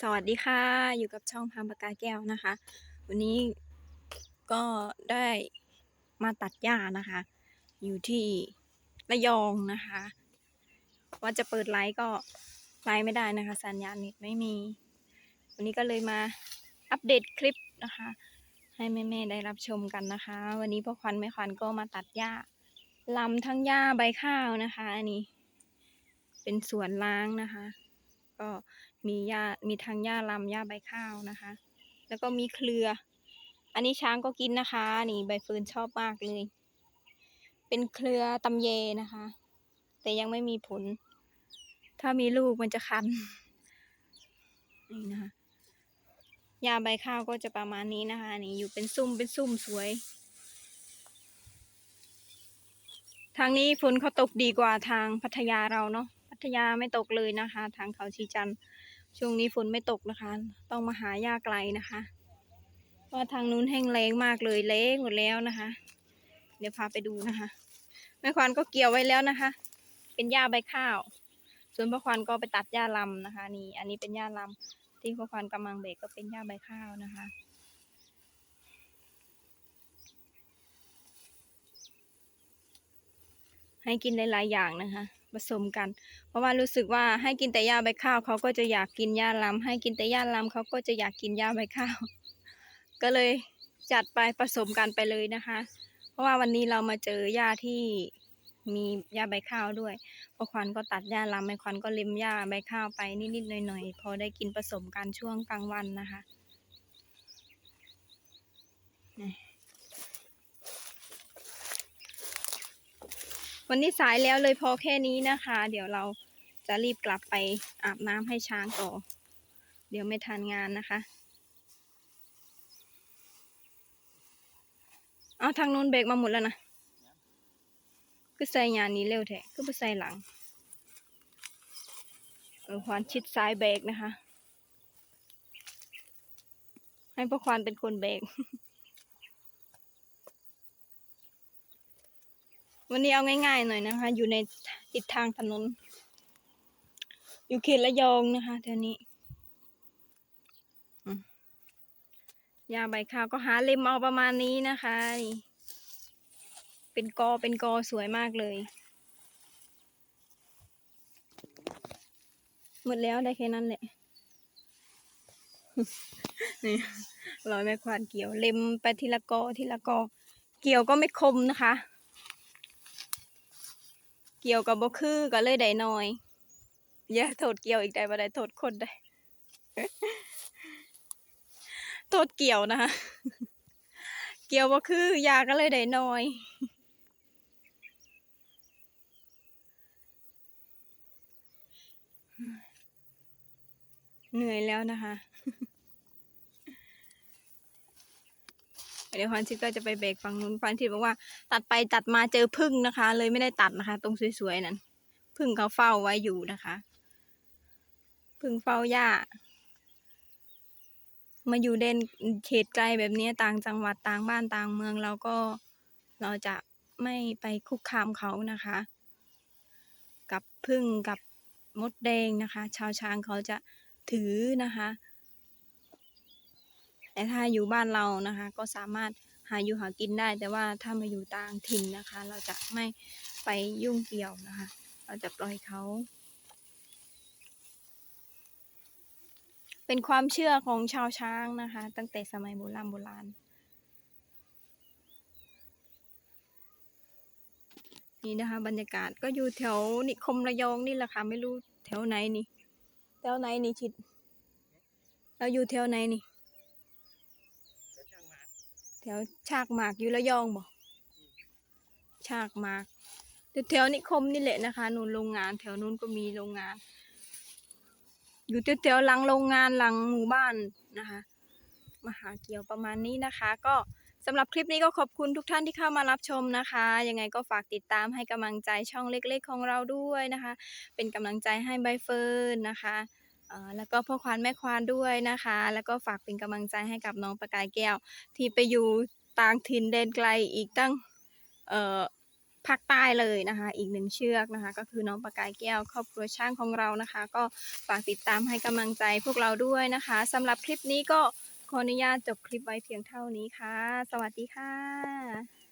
สวัสดีค่ะ อยู่กับช่องพามปากาแก้วนะคะ วันนี้ก็ได้มาตัดหญ้านะคะ อยู่ที่ระยองนะคะ ว่าจะเปิดไลฟ์ก็ไลฟ์ไม่ได้นะคะ สัญญาณเน็ตไม่มี วันนี้ก็เลยมาอัปเดตคลิปนะคะ ให้แม่ๆได้รับชมกันนะคะ วันนี้พ่อควันแม่ควันก็มาตัดหญ้าลำทั้งหญ้าใบข้าวนะคะ อันนี้ เป็นสวนล้างนะคะ ก็มีหญ้ามีทั้งหญ้าลำหญ้าใบข้าวนะคะ แล้วก็มีเครือ อันนี้ช้างก็กินนะคะ นี่ใบเฟิร์นชอบมากเลย เป็นเครือตำเยนะคะ แต่ยังไม่มีผล ถ้ามีลูกมันจะคันนี่นะคะหญ้าใบข้าวก็จะประมาณนี้นะคะ นี่อยู่เป็นซุ่มเป็นซุ่มสวยทางนี้ฝนเขาตกดีกว่าทางพัทยาเราเนาะ ทยาไม่ตกเลยนะคะ ทางเขาชีจันช่วงนี้ฝนไม่ตกนะคะ ต้องมาหาหญ้าไกลนะคะเพราะทางนู้นแห้งแล้งมากเลยเละหมดแล้วนะคะ เดี๋ยวพาไปดูนะคะแม่ควานก็เกี่ยวไว้แล้วนะคะ เป็นหญ้าใบข้าว ส่วนพ่อควานก็ไปตัดหญ้าลำนะคะ นี่ อันนี้เป็นหญ้าลำที่พ่อควานกำลังเบรกก็เป็นหญ้าใบข้าวนะคะให้กินหลายๆอย่างนะคะ ผสมกัน เพราะว่ารู้สึกว่าให้กินแต่หญ้าใบข้าวเขาก็จะอยากกินหญ้าลำให้กินแต่หญ้าลำเขาก็จะอยากกินหญ้าใบข้าว ก็เลยจัดไปผสมกันไปเลยนะคะ เพราะว่าวันนี้เรามาเจอหญ้าที่มีหญ้าใบข้าวด้วยพอควันก็ตัดหญ้าลำไอควันก็เล็มหญ้าใบข้าวไปนิดๆหน่อยๆพอได้กินผสมกันช่วงกลางวันนะคะ วันนี้สายแล้วเลยพอแค่นี้นะคะ เดี๋ยวเราจะรีบกลับไปอาบน้ำให้ช้างต่อ เดี๋ยวไม่ทันงานนะคะเอาทางนู้นเบรกมาหมดแล้วนะก็ใส่ยานนี้เร็วแท้ก็ไปใส่หลังเออควานชิดซ้ายเบรกนะคะ ให้พ่อควานเป็นคนเบรก วันนี้เอาง่ายๆหน่อยนะคะ อยู่ในติดทางถนน อยู่เขตระยองนะคะแถวนี้ยาใบข้าวก็หาเล็มเอาประมาณนี้นะคะนี่เป็นกอเป็นกอสวยมากเลย หมดแล้วได้แค่นั้นแหละนี่รอยแม่ควานเกี่ยว เล็มไปทีละกอทีละกอ เกี่ยวก็ไม่คมนะคะ เกี่ยวกับบ่คือก็เลยได้น้อยอย่าโทษเกี่ยวอีกได้บ่ได้โทษคนได้ โทษเกี่ยวนะคะเกี่ยวบ่คือยาก็เลยได้น้อยเหนื่อยแล้วนะคะ เดี๋ยวพันชิดก็จะไปเบรกฝั่งนู้นพันชิดบอกว่า ตัดไปตัดมาเจอพึ่งนะคะ เลยไม่ได้ตัดนะคะ ตรงสวยๆนั้นพึ่งเขาเฝ้าไว้อยู่นะคะพึ่งเฝ้าหญ้ามาอยู่เด่นเขตไกลแบบนี้ต่างจังหวัดต่างบ้านต่างเมืองเราก็เราจะไม่ไปคุกคามเขานะคะ กับพึ่งกับมดแดงนะคะ ชาวช้างเขาจะถือนะคะ แต่ถ้าอยู่บ้านเรานะคะ ก็สามารถหาอยู่หากินได้ แต่ว่าถ้ามาอยู่ต่างถิ่นนะคะ เราจะไม่ไปยุ่งเกี่ยวนะคะ เราจะปล่อยเขา เป็นความเชื่อของชาวช้างนะคะ ตั้งแต่สมัยโบราณโบราณนี่นะคะบรรยากาศก็อยู่แถวนิคมระยองนี่แหละค่ะไม่รู้แถวไหนนี่แถวไหนนี่ชิดเราอยู่แถวไหนนี่ แถวชากหมากอยู่ระยองบ่ชากหมากแถวๆนิคมนี่แหละนะคะนู่นโรงงาน แถวนู้นก็มีโรงงาน อยู่แถวๆหลังโรงงานหลังหมู่บ้านนะคะมาหาเกี่ยวประมาณนี้นะคะ ก็สำหรับคลิปนี้ก็ขอบคุณทุกท่านที่เข้ามารับชมนะคะ ยังไงก็ฝากติดตามให้กำลังใจช่องเล็กๆของเราด้วยนะคะ เป็นกำลังใจให้ใบเฟิร์นนะคะ แล้วก็พ่อควานแม่ควานด้วยนะคะ แล้วก็ฝากเป็นกำลังใจให้กับน้องประกายแก้ว ที่ไปอยู่ต่างถิ่นแดนไกลอีกตั้งเอ่อภาคใต้เลยนะคะ อีกหนึ่งเชือกนะคะ ก็คือน้องปากกายแก้วครอบครัวช่างของเรานะคะ ก็ฝากติดตามให้กำลังใจพวกเราด้วยนะคะสำหรับคลิปนี้ก็ขออนุญาตจบคลิปไว้เพียงเท่านี้ค่ะ สวัสดีค่ะ